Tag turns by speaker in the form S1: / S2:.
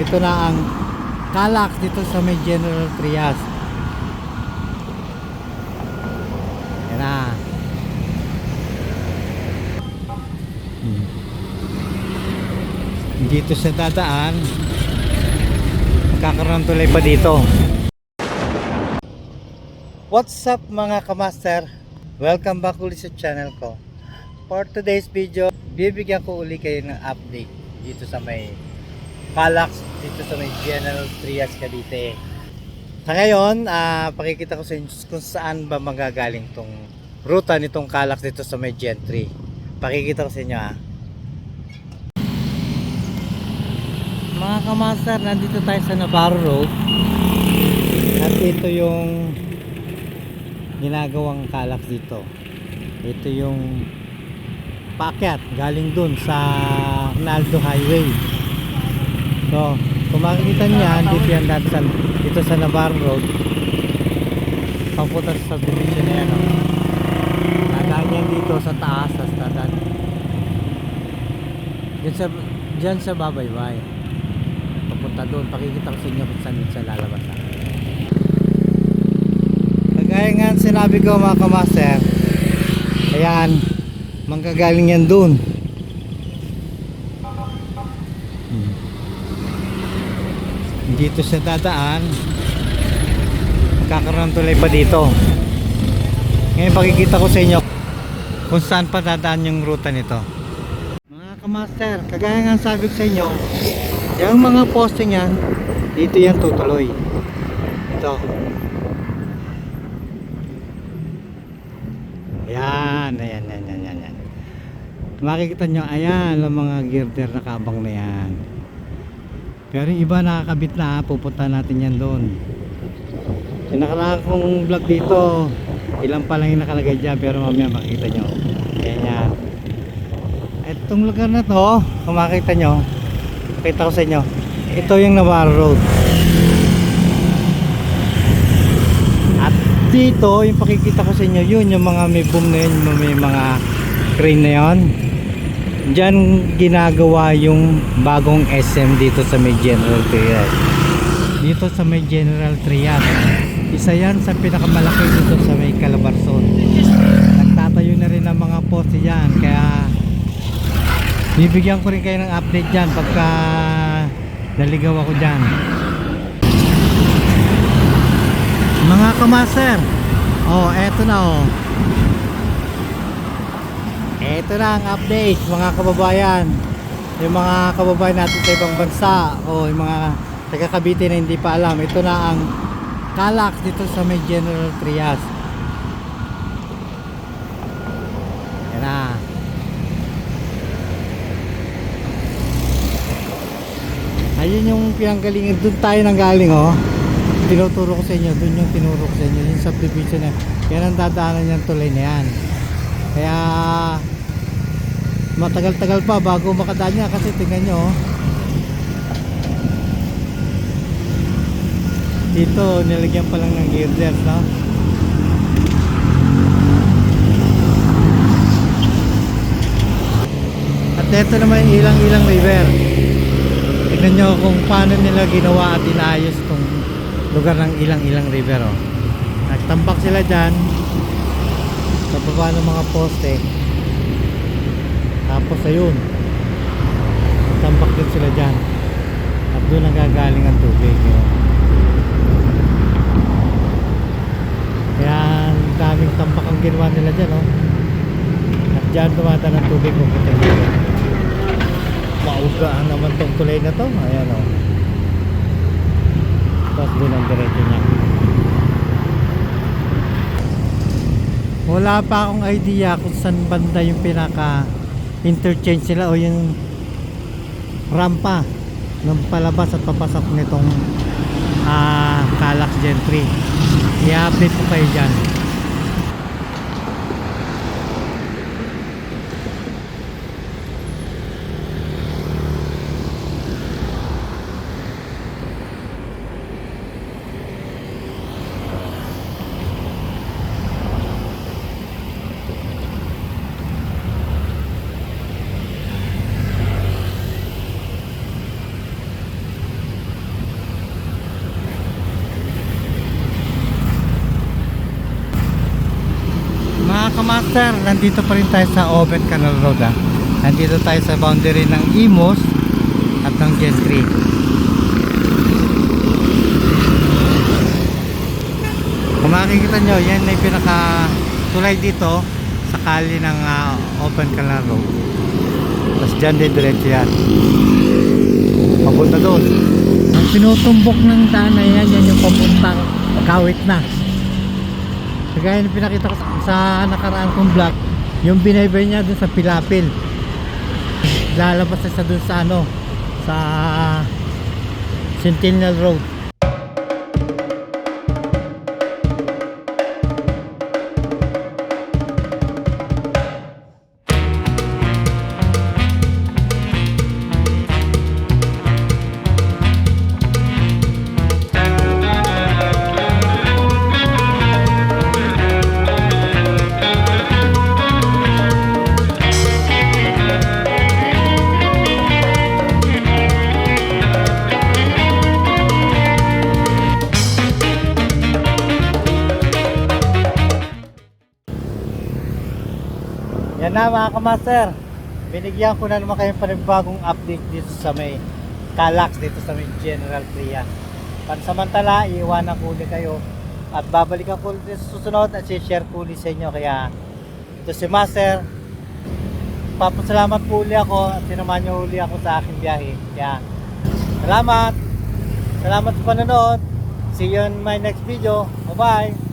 S1: Ito na ang Calax dito sa may General Trias. Yan na. Hmm. Dito sa dadaan, magkakaroon tulay pa dito. What's up mga kamaster? Welcome back ulit sa channel ko. For today's video, bibigyan ko uli kayo ng update dito sa may Calax dito sa may General Trias Cavite. Sa ngayon, ah, pakikita ko sa inyo kung saan ba magagaling tong ruta nitong Calax dito sa may Gen 3. Pakikita ko sa inyo ah. Mga kamaster, nandito tayo sa Navarro Road. At ito yung ginagawang Calax dito. Ito yung paakyat galing dun sa Naldo Highway. So, kung makikita niyan, dito yan dati sa, dito sa Navarro Road. Papunta sa subdivision na yan. Oh. Nadaan yan dito sa taas, sa dadaan. Diyan sa, diyan sa Babayway. Papunta doon, pakikita ko sa inyo kung saan yun sa lalabas. ah. Kagaya nga sinabi ko mga kamaster, ayan, manggagaling yan doon. Hmm. Dito sa dadaan, magkakaroon tulay pa dito. Ngayon pakikita ko sa inyo kung saan pa dadaan yung ruta nito. Mga kamaster, kagaya nga sabi ko sa inyo, yung mga poste niyan, dito yan tutuloy. Ito. Ayan, ayan, ayan, ayan, ayan. Makikita nyo, ayan, ang mga girder na kabang na yan. Pero iba nakakabit na, pupunta natin yan doon. Yung nakaraan kong vlog dito, ilan pa lang yung nakalagay dyan, pero mamaya makikita nyo. Ayan yan. Itong lugar na to, kung makikita nyo, pakita ko sa inyo, ito yung Navarro Road. At dito, yung pakikita ko sa inyo, yun yung mga may boom na yun, may mga crane na yun. Diyan ginagawa yung bagong SM dito sa may General Trias. Dito sa may General Trias. Isa yan sa pinakamalaki dito sa may Calabarzon. Nagtatayo na rin ng mga poste dyan. Kaya bibigyan ko rin kayo ng update dyan pagka naligaw ako dyan. Mga kamaser. Oh, eto na oh. Ito na ang update mga kababayan. Yung mga kababayan natin sa ibang bansa o yung mga taga Cavite na hindi pa alam. Ito na ang Calax dito sa may General Trias. Yan na. Ayun yung pinanggalingan. Doon tayo nang galing oh. Tinuturo ko sa inyo. Doon yung tinuro ko sa inyo. Yung subdivision na. Yan ang dadaanan yung tulay na yan. Kaya matagal-tagal pa bago makadaan kasi tingnan nyo oh. dito nilagyan pa lang ng girders no? at ito naman ilang-ilang river tingnan nyo kung paano nila ginawa at inayos itong lugar ng ilang-ilang river oh. nagtambak sila dyan sa baba ng mga poste tapos ayun tambak din sila dyan at doon nagagaling ang tubig yun. kaya ang daming tambak ang ginawa nila dyan oh. at dyan tumata ng tubig pupunta dito maugaan naman tong tulay na to ayan oh. tapos doon ang diretso niya wala pa akong idea kung saan banda yung pinaka interchange sila o yung rampa ng palabas at papasok nitong ah Calax Gen 3 i-update ko kayo dyan kamaster, nandito pa rin tayo sa Oven Canal Road ah. Nandito tayo sa boundary ng Imos at ng Gentry. Kung makikita nyo, yan na pinaka tulay dito sa kali ng ah, Open Canal Road. Tapos dyan din diretso yan. Papunta doon. Ang tinutumbok ng daan na yan, yan yung papuntang kawit na. Kagaya ng pinakita ko sa, sa nakaraan kong vlog, yung binaybay niya dun sa Pilapil. Lalabas na sa dun sa ano, sa Centennial Road. Na mga kamaster. Binigyan ko na naman kayong panibagong update dito sa may Calax dito sa may General Tria. Pansamantala, iiwanan ko ulit kayo at babalikan ko ulit sa susunod at share ko ulit sa inyo. Kaya ito si Master. Papasalamat po uli ako at sinamahan niyo uli ako sa aking biyahe. Kaya salamat! Salamat sa panonood. See you in my next video. Bye-bye!